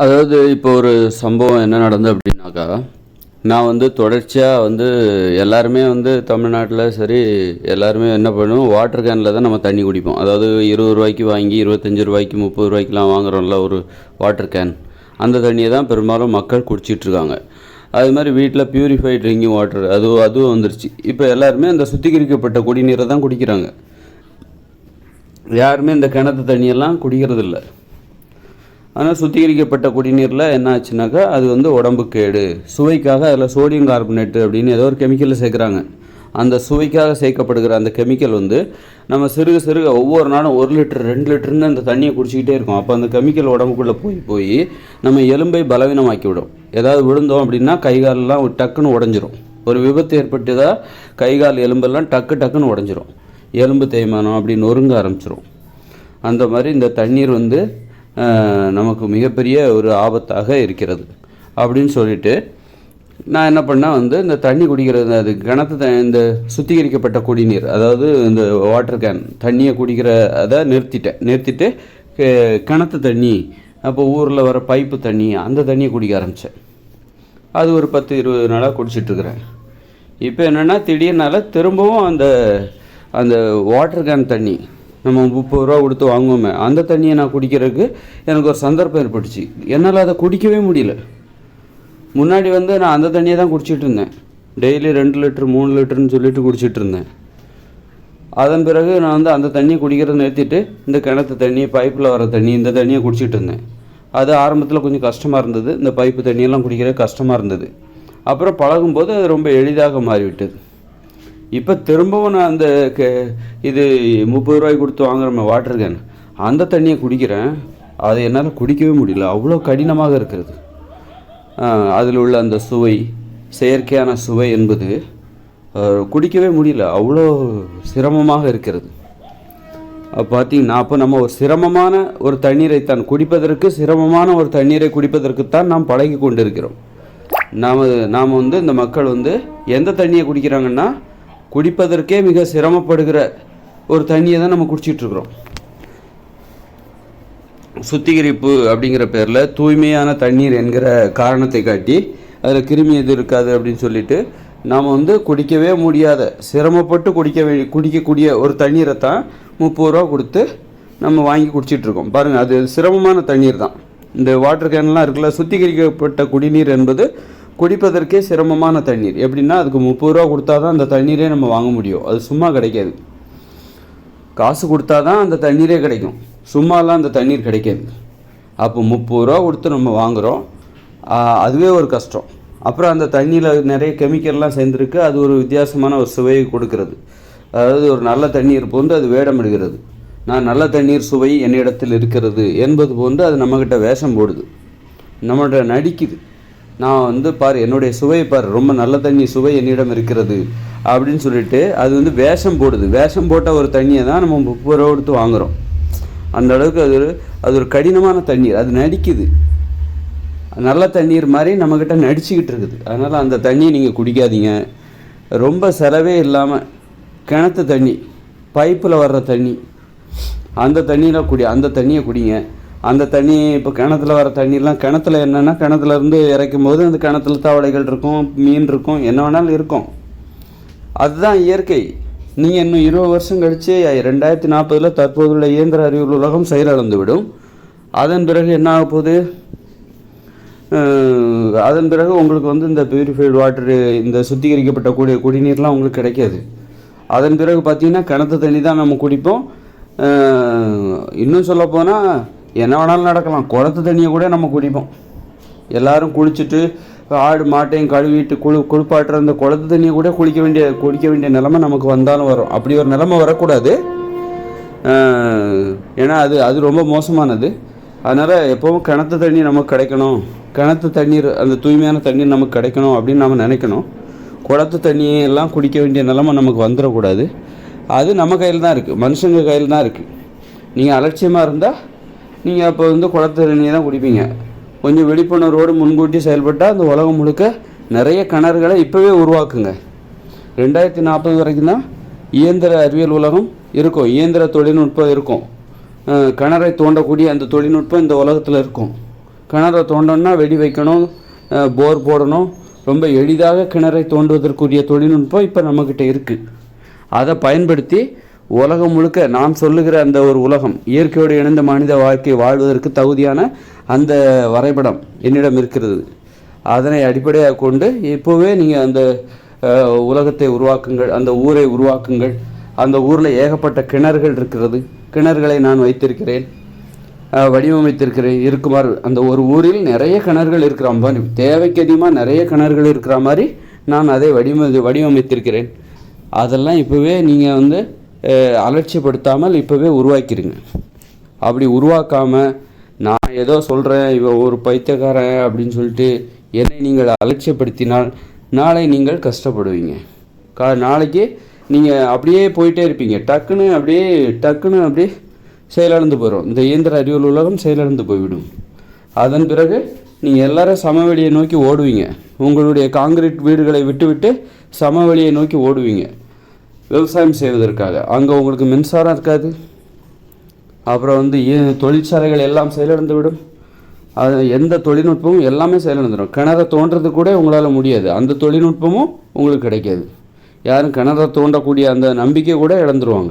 அதாவது இப்போ ஒரு சம்பவம் என்ன நடந்தது அப்படின்னாக்கா நான் வந்து தொடர்ச்சியாக வந்து எல்லாருமே வந்து தமிழ்நாட்டில் சரி எல்லாருமே என்ன பண்ணுவோம் வாட்டர் கேனில் தான் நம்ம தண்ணி குடிப்போம். அதாவது இருபது ரூபாய்க்கு வாங்கி இருபத்தஞ்சி ரூபாய்க்கு முப்பது ரூபாய்க்குலாம் வாங்குறோம்ல ஒரு வாட்டர் கேன் அந்த தண்ணியை தான் பெரும்பாலும் மக்கள் குடிச்சிட்டு இருக்காங்க. அது மாதிரி வீட்டில் பியூரிஃபைட் ட்ரிங்கிங் வாட்டர் அது அதுவும் வந்துருச்சு. இப்போ எல்லாருமே அந்த சுத்திகரிக்கப்பட்ட குடிநீரை தான் குடிக்கிறாங்க. யாருமே இந்த கிணத்து தண்ணியெல்லாம் குடிக்கிறதில்ல. ஆனால் சுத்திகரிக்கப்பட்ட குடிநீரில் என்ன ஆச்சுனாக்கா அது வந்து உடம்பு கேடு. சுவைக்காக அதில் சோடியம் கார்பனேட்டு அப்படின்னு ஏதோ ஒரு கெமிக்கலை சேர்க்குறாங்க. அந்த சுவைக்காக சேர்க்கப்படுகிற அந்த கெமிக்கல் வந்து நம்ம சிறுக சிறுக ஒவ்வொரு நாளும் ஒரு லிட்டர் ரெண்டு லிட்டர்னு அந்த தண்ணியை குடிச்சிக்கிட்டே இருக்கும். அப்போ அந்த கெமிக்கல் உடம்புக்குள்ளே போய் போய் நம்ம எலும்பை பலவீனமாக்கி விடும் ஏதாவது விழுந்தோம் அப்படின்னா கை காலெல்லாம் டக்குன்னு உடஞ்சிரும். ஒரு விபத்து ஏற்பட்டுதா கை கால் எலும்பெல்லாம் டக்கு டக்குன்னு உடஞ்சிரும். எலும்பு தேய்மானம் அப்படின்னு நொறுங்க ஆரம்பிச்சிரும். அந்த மாதிரி இந்த தண்ணீர் வந்து நமக்கு மிகப்பெரிய ஒரு ஆபத்தாக இருக்கிறது. அப்படின்னு சொல்லிட்டு நான் என்ன பண்ணேன் வந்து இந்த தண்ணி குடிக்கிறது அது கிணத்து த இந்த சுத்திகரிக்கப்பட்ட குடிநீர் அதாவது இந்த வாட்டர் கேன் தண்ணியை குடிக்கிற அதை நிறுத்திட்டேன். நிறுத்திட்டு கிணத்து தண்ணி அப்போ ஊரில் வர பைப்பு தண்ணி அந்த தண்ணியை குடிக்க ஆரம்பித்தேன் அது ஒரு பத்து இருபது நாளாக குடிச்சிட்ருக்குறேன் இப்போ என்னென்னா திடீர்னால திரும்பவும் அந்த அந்த வாட்டர் கேன் தண்ணி நம்ம முப்பது ரூபா கொடுத்து வாங்குவோமே அந்த தண்ணியை நான் குடிக்கிறதுக்கு எனக்கு ஒரு சந்தர்ப்பம் ஏற்பட்டுச்சு. என்னால் அதை குடிக்கவே முடியல. முன்னாடி வந்து நான் அந்த தண்ணியை தான் குடிச்சிட்டு இருந்தேன். டெய்லி ரெண்டு லிட்டர் மூணு லிட்டர்னு சொல்லிட்டு குடிச்சிட்டு இருந்தேன். அதன் பிறகு நான் வந்து அந்த தண்ணியை குடிக்கிறத நிறுத்திட்டு இந்த கிணத்து தண்ணி பைப்பில் வர தண்ணி இந்த தண்ணியை குடிச்சிட்டு இருந்தேன். அது ஆரம்பத்தில் கொஞ்சம் கஷ்டமாக இருந்தது. இந்த பைப்பு தண்ணியெல்லாம் குடிக்கிறது கஷ்டமாக இருந்தது. அப்புறம் பழகும்போது அது ரொம்ப எளிதாக மாறிவிட்டது. இப்போ திரும்பவும் நான் அந்த க இது முப்பது ரூபாய்க்கு கொடுத்து வாங்குறோமே வாட்டர் கேன் அந்த தண்ணியை குடிக்கிறேன். அதை என்னால் குடிக்கவே முடியல. அவ்வளோ கடினமாக இருக்கிறது. அதில் உள்ள அந்த சுவை செயற்கையான சுவை என்பது குடிக்கவே முடியல. அவ்வளோ சிரமமாக இருக்கிறது. பார்த்தீங்கன்னா அப்போ நம்ம ஒரு சிரமமான ஒரு தண்ணீரை தான் குடிப்பதற்கு சிரமமான ஒரு தண்ணீரை குடிப்பதற்குத்தான் நாம் பழகி கொண்டிருக்கிறோம். நாம் நாம் வந்து இந்த மக்கள் வந்து எந்த தண்ணியை குடிக்கிறாங்கன்னா குடிப்பதற்கே மிக சிரமப்படுகிற ஒரு தண்ணியை தான் நம்ம குடிச்சிட்ருக்குறோம். சுத்திகரிப்பு அப்படிங்கிற பேரில் தூய்மையான தண்ணீர் என்கிற காரணத்தை காட்டி அதில் கிருமி எது இருக்காது அப்படின்னு சொல்லிட்டு நாம் வந்து குடிக்கவே முடியாத சிரமப்பட்டு குடிக்க வே குடிக்கக்கூடிய ஒரு தண்ணீரை தான் முப்பது ரூபா கொடுத்து நம்ம வாங்கி குடிச்சிட்ருக்கோம். பாருங்கள் அது சிரமமான தண்ணீர் தான். இந்த வாட்டர் கேன்லாம் இருக்குல்ல சுத்திகரிக்கப்பட்ட குடிநீர் என்பது குடிப்பதற்கே சிரமமான தண்ணீர். எப்படின்னா அதுக்கு முப்பது ரூபா கொடுத்தா தான் அந்த தண்ணீரே நம்ம வாங்க முடியும். அது சும்மா கிடைக்காது. காசு கொடுத்தா தான் அந்த தண்ணீரே கிடைக்கும். சும்மாலாம் அந்த தண்ணீர் கிடைக்காது. அப்போ முப்பது ரூபா கொடுத்து நம்ம வாங்குகிறோம் அதுவே ஒரு கஷ்டம். அப்புறம் அந்த தண்ணியில் நிறைய கெமிக்கல்லாம் சேர்ந்துருக்கு. அது ஒரு வித்தியாசமான ஒரு சுவையை கொடுக்கறது. அதாவது ஒரு நல்ல தண்ணீர் போன்று அது வேடமிடுகிறது. நான் நல்ல தண்ணீர் சுவை என்னிடத்தில் இருக்கிறது என்பது போன்று அது நம்மக்கிட்ட வேஷம் போடுது. நம்மகிட்ட நடிக்குது. நான் வந்து பார் என்னுடைய சுவையை பார் ரொம்ப நல்ல தண்ணி சுவை என்னிடம் இருக்கிறது அப்படின்னு சொல்லிட்டு அது வந்து வேஷம் போடுது. வேஷம் போட்ட ஒரு தண்ணியை தான் நம்ம முப்பது ரூபா கொடுத்து வாங்குகிறோம் அந்த அளவுக்கு அது ஒரு அது ஒரு கடினமான தண்ணீர். அது நடிக்குது. நல்ல தண்ணீர் மாதிரி நம்மக்கிட்ட நடிச்சுக்கிட்டு இருக்குது. அதனால் அந்த தண்ணியை நீங்கள் குடிக்காதீங்க. ரொம்ப செலவே இல்லாமல் கிணத்து தண்ணி பைப்பில் வர்ற தண்ணி அந்த தண்ணியில் குடி அந்த தண்ணியை குடிங்க. அந்த தண்ணி இப்போ கிணத்துல வர தண்ணிலாம் கிணத்துல என்னென்னா கிணத்துல இருந்து இறைக்கும் போது அந்த கிணத்துல தவளைகள் இருக்கும் மீன் இருக்கும் என்ன வேணாலும் இருக்கும். அதுதான் இயற்கை. நீங்கள் இன்னும் இருபது வருஷம் கழித்து ரெண்டாயிரத்தி நாற்பதில் தற்போதுள்ள இயந்திர அறிவியல் உலகம் செயலிழந்து விடும் அதன் பிறகு என்ன ஆக போகுது? அதன் பிறகு உங்களுக்கு வந்து இந்த பியூரிஃபைடு வாட்டர் இந்த சுத்திகரிக்கப்பட்ட கூடிய குடிநீர்லாம் உங்களுக்கு கிடைக்காது. அதன் பிறகு பார்த்தீங்கன்னா கிணத்து தண்ணி தான் நம்ம குடிப்போம். இன்னும் சொல்லப்போனால் என்ன வேணாலும் நடக்கலாம். குளத்து தண்ணியை கூட நம்ம குடிப்போம். எல்லாரும் குளிச்சுட்டு ஆடு மாட்டையும் கழுவிட்டு குளு குளிப்பாட்டுற அந்த குளத்து தண்ணியை கூட குளிக்க வேண்டிய குடிக்க வேண்டிய நிலமை நமக்கு வந்தாலும் வரும். அப்படி ஒரு நிலமை வரக்கூடாது. ஏன்னா அது அது ரொம்ப மோசமானது. அதனால் எப்போவும் கிணத்து தண்ணி நமக்கு கிடைக்கணும். கிணத்து தண்ணீர் அந்த தூய்மையான தண்ணீர் நமக்கு கிடைக்கணும் அப்படின்னு நம்ம நினைக்கணும். குளத்து தண்ணியை எல்லாம் குடிக்க வேண்டிய நிலமை நமக்கு வந்துடக்கூடாது. அது நம்ம கையில் தான் இருக்குது மனுஷங்க கையில் தான் இருக்குது நீங்கள் அலட்சியமாக இருந்தால் நீங்கள் அப்போ வந்து குளத்து தண்ணியை தான் குடிப்பீங்க. கொஞ்சம் விழிப்புணர்வோடு முன்கூட்டி செயல்பட்டால் அந்த உலகம் முழுக்க நிறைய கிணறுகளை இப்போவே உருவாக்குங்க. ரெண்டாயிரத்தி நாற்பது வரைக்கும் தான் இயந்திர அறிவியல் உலகம் இருக்கும். இயந்திர தொழில்நுட்பம் இருக்கும். கிணறை தோண்டக்கூடிய அந்த தொழில்நுட்பம் இந்த உலகத்தில் இருக்கும். கிணறை தோண்டணும்னா வெடி வைக்கணும் போர் போடணும். ரொம்ப எளிதாக கிணறை தோண்டுவதற்குரிய தொழில்நுட்பம் இப்போ நம்மக்கிட்ட இருக்குது அதை பயன்படுத்தி உலகம் முழுக்க நான் சொல்லுகிற அந்த ஒரு உலகம் இயற்கையோடு இணைந்த மனித வாழ்க்கை வாழ்வதற்கு தகுதியான அந்த வரைபடம் என்னிடம் இருக்கிறது. அதனை அடிப்படையாக கொண்டு இப்போவே நீங்கள் அந்த உலகத்தை உருவாக்குங்கள் அந்த ஊரை உருவாக்குங்கள். அந்த ஊரில் ஏகப்பட்ட கிணறுகள் இருக்கிறது. கிணறுகளை நான் வைத்திருக்கிறேன் வடிவமைத்திருக்கிறேன். இருக்குமாறு அந்த ஒரு ஊரில் நிறைய கிணறுகள் இருக்கிற மாதிரி தேவைக்கு அதிகமாக நிறைய கிணறுகள் இருக்கிற மாதிரி நான் அதை வடிவ வடிவமைத்திருக்கிறேன். அதெல்லாம் இப்போவே நீங்கள் வந்து அலட்சியப்படுத்தாமல் இப்போவே உருவாக்கிடுங்க அப்படி உருவாக்காமல் நான் ஏதோ சொல்கிறேன் இவன் ஒரு பைத்தியக்காரன் அப்படின்னு சொல்லிட்டு என்னை நீங்கள் அலட்சியப்படுத்தினால் நாளை நீங்கள் கஷ்டப்படுவீங்க. கா நாளைக்கு நீங்கள் அப்படியே போயிட்டே இருப்பீங்க. டக்குன்னு அப்படியே டக்குன்னு அப்படியே செயலிழந்து போயிடும் இந்த இயந்திர அறிவியல் உலகம் செயலிழந்து போய்விடும். அதன் பிறகு நீங்கள் எல்லாரும் சமவெளியை நோக்கி ஓடுவீங்க. உங்களுடைய காங்கிரீட் வீடுகளை விட்டுவிட்டு சமவெளியை நோக்கி ஓடுவீங்க. விவசாயம் செய்வதற்காக. அங்கே உங்களுக்கு மின்சாரம் இருக்காது. அப்புறம் வந்து ஏ- தொழிற்சாலைகள் எல்லாம் செயலிழந்து விடும் அது எந்த தொழில்நுட்பமும் எல்லாமே செயலிழந்துடும் கிணறு தோண்டுறது கூட உங்களால் முடியாது. அந்த தொழில்நுட்பமும் உங்களுக்கு கிடைக்காது. யாரும் கிணற தோண்டக்கூடிய அந்த நம்பிக்கை கூட இழந்துருவாங்க.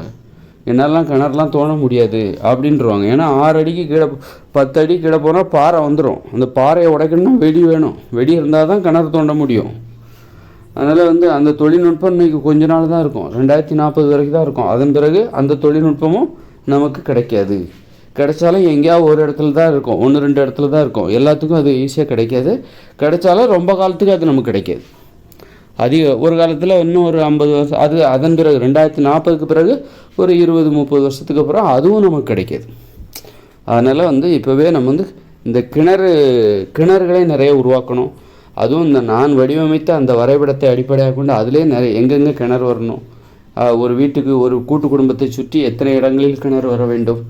என்னெல்லாம் கிணறுலாம் தோண்ட முடியாது அப்படின்றவாங்க ஏன்னா ஆறு அடிக்கு கீழே பத்து அடி கீழே போனால் பாறை வந்துடும் அந்த பாறையை உடைக்கணும்னா வெடி வேணும். வெடி இருந்தால் தான் கிணறு தோண்ட முடியும். அதனால் வந்து அந்த தொழில்நுட்பம் இன்றைக்கி கொஞ்ச நாள் தான் இருக்கும். ரெண்டாயிரத்தி நாற்பது வரைக்கும் தான் இருக்கும். அதன் பிறகு அந்த தொழில்நுட்பமும் நமக்கு கிடைக்காது. கிடைச்சாலும் எங்கேயாவது ஒரு இடத்துல தான் இருக்கும். ஒன்று ரெண்டு இடத்துல தான் இருக்கும். எல்லாத்துக்கும் அது ஈஸியாக கிடைக்காது. கிடைச்சாலும் ரொம்ப காலத்துக்கு அது நமக்கு கிடைக்காது. அதிக ஒரு காலத்தில் இன்னும் ஒரு ஐம்பது வருஷம் அது அதன் பிறகு ரெண்டாயிரத்தி நாற்பதுக்கு பிறகு ஒரு இருபது முப்பது வருஷத்துக்கு அப்புறம் அதுவும் நமக்கு கிடைக்காது. அதனால் வந்து இப்போவே நம்ம வந்து இந்த கிணறு கிணறுகளை நிறைய உருவாக்கணும். அதுவும் இந்த நான் வடிவமைத்த அந்த வரைபடத்தை அடிப்படையாக கொண்டு அதிலே நிறைய எங்கெங்கே கிணறு வரணும் ஒரு வீட்டுக்கு ஒரு கூட்டு குடும்பத்தை சுற்றி எத்தனை இடங்களில் கிணறு வர வேண்டும்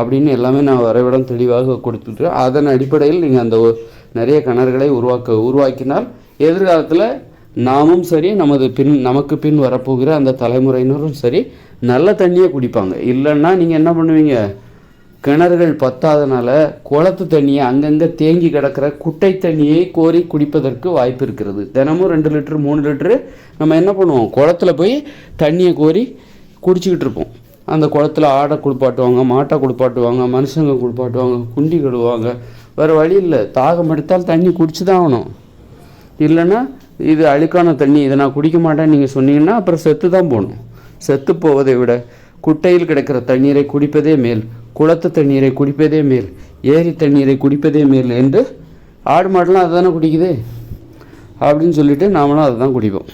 அப்படின்னு எல்லாமே நான் வரைபடம் தெளிவாக கொடுத்துட்றேன் அதன் அடிப்படையில் நீங்கள் அந்த நிறைய கிணறுகளை உருவாக்க உருவாக்கினால் எதிர்காலத்தில் நாமும் சரி நமது பின் நமக்கு பின் வரப்போகிற அந்த தலைமுறையினரும் சரி நல்ல தண்ணியை குடிப்பாங்க. இல்லைன்னா நீங்கள் என்ன பண்ணுவீங்க? கிணறுகள் பத்தாதனால குளத்து தண்ணியை அங்கங்கே தேங்கி கிடக்கிற குட்டை தண்ணியை கோரி குடிப்பதற்கு வாய்ப்பு இருக்கிறது. தினமும் ரெண்டு லிட்டரு மூணு லிட்டரு நம்ம என்ன பண்ணுவோம்? குளத்துல போய் தண்ணியை கோரி குடிச்சிக்கிட்டு இருப்போம். அந்த குளத்துல ஆடை குளிப்பாட்டுவாங்க மாட்டை குளிப்பாட்டுவாங்க மனுஷங்க குளிப்பாட்டுவாங்க குண்டி கழுவாங்க வேறு வழி இல்லை. தாகம் எடுத்தால் தண்ணி குடிச்சு தான் ஆகணும். இல்லைன்னா இது அழுக்கான தண்ணி இதை நான் குடிக்க மாட்டேன்னு நீங்கள் சொன்னீங்கன்னா அப்புறம் செத்து தான் போகணும். செத்து போவதை விட குட்டையில் கிடக்கிற தண்ணீரை குடிப்பதே மேல். குளத்து தண்ணீரை குடிப்பதே மேல் ஏரி தண்ணீரை குடிப்பதே மேல் என்று ஆடு மாடெலாம் அதை தானே குடிக்குது? அப்படின்னு சொல்லிட்டு நாமளும் அதை தான் குடிப்போம்.